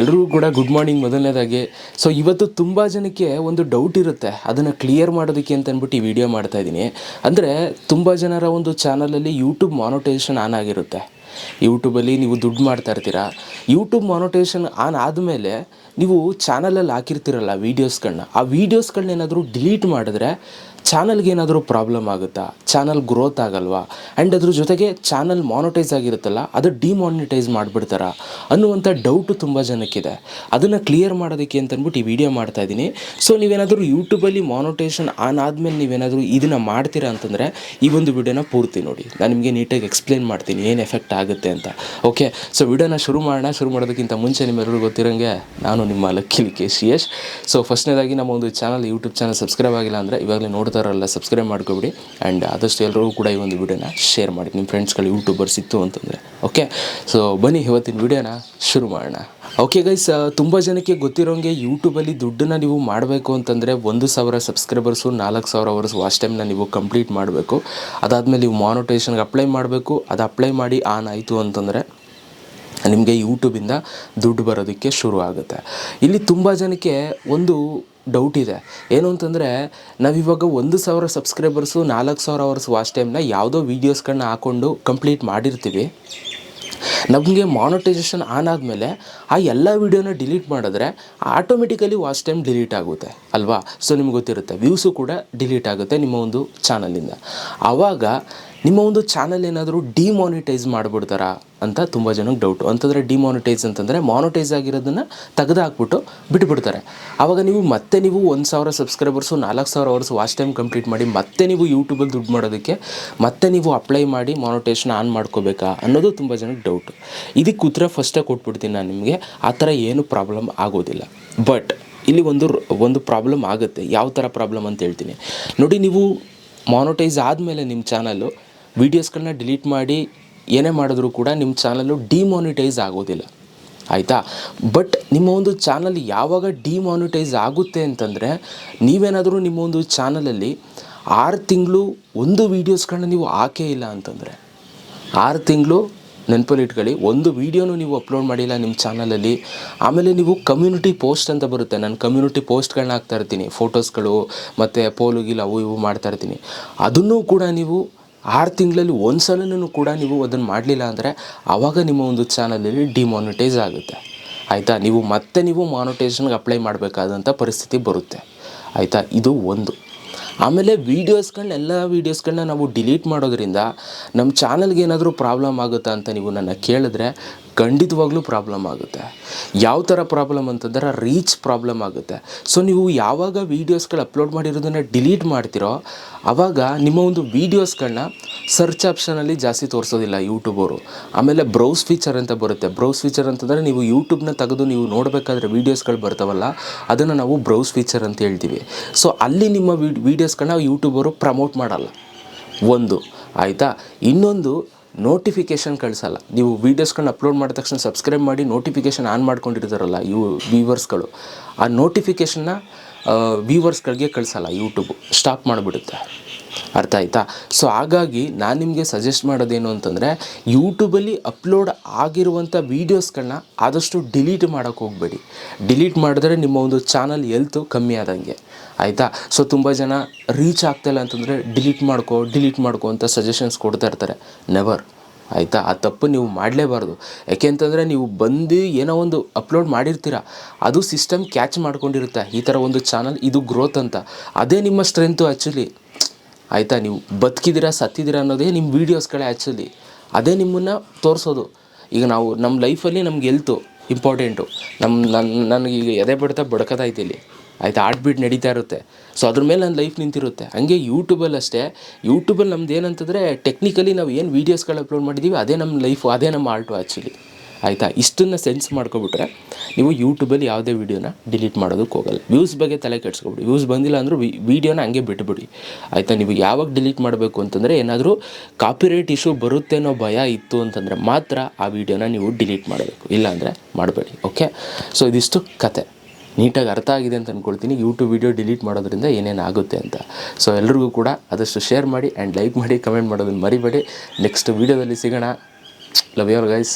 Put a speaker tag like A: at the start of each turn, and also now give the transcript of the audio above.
A: ಎಲ್ರಿಗೂ ಕೂಡ good morning ಮೊದಲನೇದಾಗಿ. ಸೊ ಇವತ್ತು ತುಂಬ ಜನಕ್ಕೆ ಒಂದು ಡೌಟ್ ಇರುತ್ತೆ. ಅದನ್ನು ಕ್ಲಿಯರ್ ಮಾಡೋದಕ್ಕೆ ಅಂತ ಅಂದ್ಬಿಟ್ಟು ಈ ವಿಡಿಯೋ ಮಾಡ್ತಾ ಇದ್ದೀನಿ. ಅಂದರೆ, ತುಂಬ ಜನರ ಒಂದು ಚಾನಲಲ್ಲಿ ಯೂಟ್ಯೂಬ್ ಮಾನಿಟೈಸೇಷನ್ ಆನ್ ಆಗಿರುತ್ತೆ. ಯೂಟ್ಯೂಬಲ್ಲಿ ನೀವು ದುಡ್ಡು ಮಾಡ್ತಾ ಇರ್ತೀರಾ. ಯೂಟ್ಯೂಬ್ ಮಾನಿಟೈಸೇಷನ್ ಆನ್ ಆದಮೇಲೆ ನೀವು ಚಾನಲಲ್ಲಿ ಹಾಕಿರ್ತೀರಲ್ಲ ವೀಡಿಯೋಸ್ಗಳನ್ನ, ಆ ವೀಡಿಯೋಸ್ಗಳನ್ನ ಏನಾದರೂ ಡಿಲೀಟ್ ಮಾಡಿದ್ರೆ ಚಾನಲ್ಗೆ ಏನಾದರೂ ಪ್ರಾಬ್ಲಮ್ ಆಗುತ್ತಾ? ಚಾನಲ್ ಗ್ರೋತ್ ಆಗಲ್ವಾ? ಆ್ಯಂಡ್ ಅದ್ರ ಜೊತೆಗೆ ಚಾನಲ್ ಮಾನಿಟೈಸ್ ಆಗಿರುತ್ತಲ್ಲ, ಅದು ಡಿಮಾನಿಟೈಸ್ ಮಾಡಿಬಿಡ್ತಾರಾ? ಅನ್ನುವಂಥ ಡೌಟು ತುಂಬ ಜನಕ್ಕಿದೆ. ಅದನ್ನು ಕ್ಲಿಯರ್ ಮಾಡೋದಕ್ಕೆ ಅಂತ ಅಂದ್ಬಿಟ್ಟು ಈ ವಿಡಿಯೋ ಮಾಡ್ತಾ ಇದ್ದೀನಿ. ಸೊ ನೀವೇನಾದರೂ ಯೂಟ್ಯೂಬಲ್ಲಿ ಮಾನಿಟೇಷನ್ ಆನ್ ಆದಮೇಲೆ ನೀವೇನಾದರೂ ಇದನ್ನು ಮಾಡ್ತೀರಾ ಅಂತಂದರೆ ಈ ಒಂದು ವಿಡಿಯೋನ ಪೂರ್ತಿ ನೋಡಿ. ನಾನು ನಿಮಗೆ ನೀಟಾಗಿ ಎಕ್ಸ್ಪ್ಲೇನ್ ಮಾಡ್ತೀನಿ, ಏನು ಎಫೆಕ್ಟ್ ಆಗುತ್ತೆ ಅಂತ. ಓಕೆ ಸೊ ವಿಡಿಯೋನ ಶುರು ಮಾಡೋಣ. ಶುರು ಮಾಡೋದಕ್ಕಿಂತ ಮುಂಚೆ ನಿಮ್ಮೆಲ್ಲರಿಗೂ ಗೊತ್ತಿರೋಂಗೆ, ನಾನು ನಿಮ್ಮ Lucky K C S so ಫಸ್ಟ್ನೇದಾಗಿ ನಮ್ಮ ಒಂದು ಚಾನಲ್ ಯೂಟ್ಯೂಬ್ ಚಾನಲ್ ಸಬ್ಸ್ಕ್ರೈಬ್ ಆಗಿಲ್ಲ ಅಂದರೆ ಇವಾಗಲೇ ನೋಡ್ತಾರಲ್ಲ ಸಬ್ಸ್ಕ್ರೈಬ್ ಮಾಡ್ಕೊಬಿಡಿ. ಆ್ಯಂಡ್ ಆದಷ್ಟು ಎಲ್ಲರಿಗೂ ಕೂಡ ಈ ಒಂದು ವಿಡಿಯೋನ ಶೇರ್ ಮಾಡಿ. ನಿಮ್ಮ ಫ್ರೆಂಡ್ಸ್ಗಳು ಯೂಟ್ಯೂಬರ್ಸ್ ಇತ್ತು ಅಂತಂದರೆ. ಓಕೆ ಸೊ ಬನ್ನಿ ಇವತ್ತಿನ ವಿಡಿಯೋನ ಶುರು ಮಾಡೋಣ. ಓಕೆ ಗೈಸ್ ತುಂಬ ಜನಕ್ಕೆ ಗೊತ್ತಿರೋಂಗೆ ಯೂಟ್ಯೂಬಲ್ಲಿ ದುಡ್ಡನ್ನ ನೀವು ಮಾಡಬೇಕು ಅಂತಂದರೆ ಒಂದು ಸಾವಿರ ಸಬ್ಸ್ಕ್ರೈಬರ್ಸು ನಾಲ್ಕು ಸಾವಿರ ಅವರ್ಸ್ ವಾಚ್ ಟೈಮ್ನ ನೀವು ಕಂಪ್ಲೀಟ್ ಮಾಡಬೇಕು. ಅದಾದಮೇಲೆ ನೀವು ಮಾನಿಟೇಷನ್ಗೆ ಅಪ್ಲೈ ಮಾಡಬೇಕು. ಅದು ಅಪ್ಲೈ ಮಾಡಿ ಆನ್ ಆಯಿತು ಅಂತಂದರೆ ನಿಮಗೆ ಯೂಟ್ಯೂಬಿಂದ ದುಡ್ಡು ಬರೋದಕ್ಕೆ ಶುರು ಆಗುತ್ತೆ ಇಲ್ಲಿ ತುಂಬ ಜನಕ್ಕೆ ಒಂದು ಡೌಟ್ ಇದೆ. ಏನು ಅಂತಂದರೆ, ನಾವಿವಾಗ ಒಂದು ಸಾವಿರ ಸಬ್ಸ್ಕ್ರೈಬರ್ಸು ನಾಲ್ಕು ಸಾವಿರ ಅವರ್ಸ್ ವಾಚ್ ಟೈಮ್ನ ಯಾವುದೋ ವೀಡಿಯೋಸ್ಗಳನ್ನ ಹಾಕ್ಕೊಂಡು ಕಂಪ್ಲೀಟ್ ಮಾಡಿರ್ತೀವಿ. ನಮಗೆ ಮಾನಿಟೈಸೇಷನ್ ಆನ್ ಆದಮೇಲೆ ಆ ಎಲ್ಲ ವೀಡಿಯೋನ ಡಿಲೀಟ್ ಮಾಡಿದ್ರೆ ಆಟೋಮೆಟಿಕಲಿ ವಾಚ್ ಟೈಮ್ ಡಿಲೀಟ್ ಆಗುತ್ತೆ, ಅಲ್ವಾ? ಸೊ ನಿಮ್ಗೆ ಗೊತ್ತಿರುತ್ತೆ ವ್ಯೂಸು ಕೂಡ ಡಿಲೀಟ್ ಆಗುತ್ತೆ ನಿಮ್ಮ ಒಂದು ಚಾನಲಿಂದ ಆವಾಗ ನಿಮ್ಮ ಒಂದು ಚಾನಲ್ ಏನಾದರೂ ಡಿಮಾನಿಟೈಸ್ ಮಾಡಿಬಿಡ್ತಾರಾ? ಅಂತ ತುಂಬ ಜನಕ್ಕೆ ಡೌಟು ಅಂತಂದರೆ ಡಿಮಾನಿಟೈಸ್ ಅಂತಂದರೆ ಮಾನಿಟೈಸ್ ಆಗಿರೋದನ್ನು ತೆಗೆದು ಹಾಕ್ಬಿಟ್ಟು ಬಿಟ್ಬಿಡ್ತಾರೆ. ಆವಾಗ ನೀವು ಮತ್ತೆ ನೀವು ಒಂದು ಸಾವಿರ ಸಬ್ಸ್ಕ್ರೈಬರ್ಸು ನಾಲ್ಕು ಸಾವಿರ ಅವರ್ಸ್ ವಾಚ್ ಟೈಮ್ ಕಂಪ್ಲೀಟ್ ಮಾಡಿ ಮತ್ತೆ ನೀವು ಯೂಟ್ಯೂಬಲ್ಲಿ ದುಡ್ಡು ಮಾಡೋದಕ್ಕೆ, ಮತ್ತೆ ನೀವು ಅಪ್ಲೈ ಮಾಡಿ ಮಾನಿಟೇಷನ್ ಆನ್ ಮಾಡ್ಕೋಬೇಕಾ ಅನ್ನೋದು ತುಂಬ ಜನಕ್ಕೆ ಡೌಟು ಇದಕ್ಕೆ ಉತ್ತರ ಫಸ್ಟೇ ಕೊಟ್ಬಿಡ್ತೀನಿ ನಾನು ನಿಮಗೆ. ಆ ಥರ ಏನು ಪ್ರಾಬ್ಲಮ್ ಆಗೋದಿಲ್ಲ. ಬಟ್ ಇಲ್ಲಿ ಒಂದು ಒಂದು ಪ್ರಾಬ್ಲಮ್ ಆಗುತ್ತೆ. ಯಾವ ಥರ ಪ್ರಾಬ್ಲಮ್ ಅಂತ ಹೇಳ್ತೀನಿ. ನೋಡಿ ನೀವು ಮಾನಿಟೈಸ್ ಆದಮೇಲೆ ನಿಮ್ಮ ಚಾನಲ್ಲು ವೀಡಿಯೋಸ್ಗಳನ್ನ ಡಿಲೀಟ್ ಮಾಡಿ ಏನೇ ಮಾಡಿದ್ರೂ ಕೂಡ ನಿಮ್ಮ ಚಾನಲ್ಲು ಡಿಮಾನಿಟೈಸ್ ಆಗೋದಿಲ್ಲ. ಆಯಿತಾ? ಬಟ್ ನಿಮ್ಮ ಒಂದು ಚಾನಲ್ ಯಾವಾಗ ಡಿಮಾನಿಟೈಸ್ ಆಗುತ್ತೆ ಅಂತಂದರೆ, ನೀವೇನಾದರೂ ನಿಮ್ಮ ಒಂದು ಚಾನಲಲ್ಲಿ ಆರು ತಿಂಗಳು ಒಂದು ವೀಡಿಯೋಸ್ಗಳನ್ನ ನೀವು ಹಾಕೇ ಇಲ್ಲ ಅಂತಂದರೆ, ಆರು ತಿಂಗಳು ನೆನಪಲ್ಲಿ ಇಟ್ಕೊಳ್ಳಿ, ಒಂದು ವೀಡಿಯೋನು ನೀವು ಅಪ್ಲೋಡ್ ಮಾಡಿಲ್ಲ ನಿಮ್ಮ ಚಾನಲಲ್ಲಿ, ಆಮೇಲೆ ನೀವು ಕಮ್ಯುನಿಟಿ ಪೋಸ್ಟ್ ಅಂತ ಬರುತ್ತೆ. ನಾನು ಕಮ್ಯುನಿಟಿ ಪೋಸ್ಟ್ಗಳನ್ನ ಹಾಕ್ತಾ ಇರ್ತೀನಿ ಫೋಟೋಸ್ಗಳು ಮತ್ತು ಪೋಲು ಗಿಲ್ ಅವು ಇವು ಮಾಡ್ತಾ ಇರ್ತೀನಿ. ಅದನ್ನೂ ಕೂಡ ನೀವು ಆರು ತಿಂಗಳಲ್ಲಿ ಒಂದು ಸಲನೂ ಕೂಡ ನೀವು ಅದನ್ನು ಮಾಡಲಿಲ್ಲ ಅಂದರೆ ಆವಾಗ ನಿಮ್ಮ ಒಂದು ಚಾನಲಲ್ಲಿ ಡಿಮಾನಿಟೈಸ್ ಆಗುತ್ತೆ. ಆಯಿತಾ? ನೀವು ಮತ್ತೆ ನೀವು ಮಾನಿಟೈಸೇಷನ್ಗೆ ಅಪ್ಲೈ ಮಾಡಬೇಕಾದಂಥ ಪರಿಸ್ಥಿತಿ ಬರುತ್ತೆ. ಆಯಿತಾ? ಇದು ಒಂದು. ಆಮೇಲೆ ವೀಡಿಯೋಸ್ಗಳನ್ನ ಎಲ್ಲ ವೀಡಿಯೋಸ್ಗಳನ್ನ ನಾವು ಡಿಲೀಟ್ ಮಾಡೋದ್ರಿಂದ ನಮ್ಮ ಚಾನಲ್ಗೆ ಏನಾದರೂ ಪ್ರಾಬ್ಲಮ್ ಆಗುತ್ತಾ ಅಂತ ನೀವು ನನ್ನ ಕೇಳಿದ್ರೆ ಖಂಡಿತವಾಗ್ಲೂ ಪ್ರಾಬ್ಲಮ್ ಆಗುತ್ತೆ. ಯಾವ ಥರ ಪ್ರಾಬ್ಲಮ್ ಅಂತಂದ್ರೆ ರೀಚ್ ಪ್ರಾಬ್ಲಮ್ ಆಗುತ್ತೆ. ಸೊ ನೀವು ಯಾವಾಗ ವೀಡಿಯೋಸ್ಗಳು ಅಪ್ಲೋಡ್ ಮಾಡಿರೋದನ್ನು ಡಿಲೀಟ್ ಮಾಡ್ತಿರೋ ಆವಾಗ ನಿಮ್ಮ ಒಂದು ವೀಡಿಯೋಸ್ಗಳನ್ನ ಸರ್ಚ್ ಆಪ್ಷನಲ್ಲಿ ಜಾಸ್ತಿ ತೋರಿಸೋದಿಲ್ಲ ಯೂಟ್ಯೂಬವರು ಆಮೇಲೆ ಬ್ರೌಸ್ ಫೀಚರ್ ಅಂತ ಬರುತ್ತೆ. ಬ್ರೌಸ್ ಫೀಚರ್ ಅಂತಂದರೆ ನೀವು ಯೂಟ್ಯೂಬ್ನ ತೆಗೆದು ನೀವು ನೋಡಬೇಕಾದ್ರೆ ವೀಡಿಯೋಸ್ಗಳು ಬರ್ತಾವಲ್ಲ, ಅದನ್ನು ನಾವು ಬ್ರೌಸ್ ಫೀಚರ್ ಅಂತ ಹೇಳ್ತೀವಿ. ಸೊ ಅಲ್ಲಿ ನಿಮ್ಮ ವೀಡಿಯೋಸ್ಗಳನ್ನ ಯೂಟ್ಯೂಬರು ಪ್ರಮೋಟ್ ಮಾಡಲ್ಲ. ಒಂದು, ಆಯಿತಾ? ಇನ್ನೊಂದು ನೋಟಿಫಿಕೇಷನ್ ಕಳಿಸಲ್ಲ. ನೀವು ವೀಡಿಯೋಸ್ಗಳನ್ನ ಅಪ್ಲೋಡ್ ಮಾಡಿದ ತಕ್ಷಣ ಸಬ್ಸ್ಕ್ರೈಬ್ ಮಾಡಿ ನೋಟಿಫಿಕೇಷನ್ ಆನ್ ಮಾಡ್ಕೊಂಡಿರ್ತಾರಲ್ಲ ಇವು ವ್ಯೂವರ್ಸ್ಗಳು ಆ ನೋಟಿಫಿಕೇಷನ್ನ ವ್ಯೂವರ್ಸ್ಗಳಿಗೆ ಕಳಿಸಲ್ಲ ಯೂಟ್ಯೂಬು ಸ್ಟಾಪ್ ಮಾಡಿಬಿಡುತ್ತೆ. ಅರ್ಥ ಆಯಿತಾ? ಸೊ ಹಾಗಾಗಿ ನಾನು ನಿಮಗೆ ಸಜೆಸ್ಟ್ ಮಾಡೋದೇನು ಅಂತಂದರೆ ಯೂಟ್ಯೂಬಲ್ಲಿ ಅಪ್ಲೋಡ್ ಆಗಿರುವಂಥ ವೀಡಿಯೋಸ್ಗಳನ್ನ ಆದಷ್ಟು ಡಿಲೀಟ್ ಮಾಡೋಕ್ಕೆ ಹೋಗಬೇಡಿ. ಡಿಲೀಟ್ ಮಾಡಿದ್ರೆ ನಿಮ್ಮ ಒಂದು ಚಾನಲ್ ಎಲ್ತು ಕಮ್ಮಿ ಆದಂಗೆ. ಆಯಿತಾ? ಸೊ ತುಂಬ ಜನ ರೀಚ್ ಆಗ್ತಾಯಿಲ್ಲ ಅಂತಂದರೆ ಡಿಲೀಟ್ ಮಾಡ್ಕೋ ಡಿಲೀಟ್ ಮಾಡ್ಕೋ ಅಂತ ಸಜೆಷನ್ಸ್ ಕೊಡ್ತಾ ಇರ್ತಾರೆ. ನೆವರ್ ಆಯಿತಾ? ಆ ತಪ್ಪು ನೀವು ಮಾಡಲೇಬಾರ್ದು. ಯಾಕೆ ಅಂತಂದರೆ ನೀವು ಬಂದು ಏನೋ ಒಂದು ಅಪ್ಲೋಡ್ ಮಾಡಿರ್ತೀರ, ಅದು ಸಿಸ್ಟಮ್ ಕ್ಯಾಚ್ ಮಾಡ್ಕೊಂಡಿರುತ್ತೆ. ಈ ಥರ ಒಂದು ಚಾನಲ್ ಇದು ಗ್ರೋತ್ ಅಂತ. ಅದೇ ನಿಮ್ಮ ಸ್ಟ್ರೆಂತು ಆ್ಯಕ್ಚುಲಿ ಆಯಿತಾ? ನೀವು ಬದುಕಿದ್ದೀರಾ, ಸತ್ತಿದ್ದೀರಾ ಅನ್ನೋದೇ ನಿಮ್ಮ ವೀಡಿಯೋಸ್ಗಳೇ ಆ್ಯಕ್ಚುಲಿ ಅದೇ ನಿಮ್ಮನ್ನು ತೋರಿಸೋದು. ಈಗ ನಾವು ನಮ್ಮ ಲೈಫಲ್ಲಿ ನಮ್ಗೆ ಎಲ್ತು ಇಂಪಾರ್ಟೆಂಟು ನಮ್ಮ ನನ್ನ ನನಗೆ ಈಗ ಎದೆ ಬಡ್ತಾ ಬಡ್ಕೋದಾಯ್ತು ಇಲ್ಲಿ. ಆಯಿತಾ? ಬೀಟ್ ನಡೀತಾ ಇರುತ್ತೆ. ಸೊ ಅದ್ರ ಮೇಲೆ ನನ್ನ ಲೈಫ್ ನಿಂತಿರುತ್ತೆ. ಹಾಗೆ ಯೂಟ್ಯೂಬಲ್ಲಿ ಅಷ್ಟೇ. ಯೂಟ್ಯೂಬಲ್ಲಿ ನಮ್ದು ಏನಂತಂದರೆ ಟೆಕ್ನಿಕಲಿ ನಾವು ಏನು ವೀಡಿಯೋಸ್ಗಳು ಅಪ್ಲೋಡ್ ಮಾಡಿದ್ದೀವಿ ಅದೇ ನಮ್ಮ ಲೈಫು ಅದೇ ನಮ್ಮ ಆರ್ಟು ಆ್ಯಕ್ಚುಲಿ ಆಯಿತಾ? ಇಷ್ಟನ್ನು ಸೆನ್ಸ್ ಮಾಡ್ಕೊಬಿಟ್ರೆ ನೀವು ಯೂಟ್ಯೂಬಲ್ಲಿ ಯಾವುದೇ ವೀಡಿಯೋನ ಡಿಲೀಟ್ ಮಾಡೋದಕ್ಕೆ ಹೋಗಲ್ಲ. ವ್ಯೂಸ್ ಬಗ್ಗೆ ತಲೆ ಕೆಡ್ಸ್ಕೊಬಿಡಿ. ವ್ಯೂಸ್ ಬಂದಿಲ್ಲ ಅಂದರೂ ವೀಡಿಯೋನ ಹಂಗೆ ಬಿಟ್ಬಿಡಿ. ಆಯಿತಾ? ನೀವು ಯಾವಾಗ ಡಿಲೀಟ್ ಮಾಡಬೇಕು ಅಂತಂದರೆ ಏನಾದರೂ ಕಾಪಿರೈಟ್ ಇಶ್ಯೂ ಬರುತ್ತೆ ಅನ್ನೋ ಭಯ ಇತ್ತು ಅಂತಂದರೆ ಮಾತ್ರ ಆ ವೀಡಿಯೋನ ನೀವು ಡಿಲೀಟ್ ಮಾಡಬೇಕು. ಇಲ್ಲಾಂದರೆ ಮಾಡಬೇಡಿ. ಓಕೆ ಸೊ ಇದಿಷ್ಟು ಕತೆ. ನೀಟಾಗಿ ಅರ್ಥ ಆಗಿದೆ ಅಂತ ಅಂದ್ಕೊಳ್ತೀನಿ ಯೂಟ್ಯೂಬ್ ವೀಡಿಯೋ ಡಿಲೀಟ್ ಮಾಡೋದ್ರಿಂದ ಏನೇನು ಆಗುತ್ತೆ ಅಂತ. ಸೊ ಎಲ್ರಿಗೂ ಕೂಡ ಆದಷ್ಟು ಶೇರ್ ಮಾಡಿ ಆ್ಯಂಡ್ ಲೈಕ್ ಮಾಡಿ ಕಮೆಂಟ್ ಮಾಡೋದನ್ನು ಮರಿಬೇಡಿ. ನೆಕ್ಸ್ಟ್ ವೀಡಿಯೋದಲ್ಲಿ ಸಿಗೋಣ. Love your guys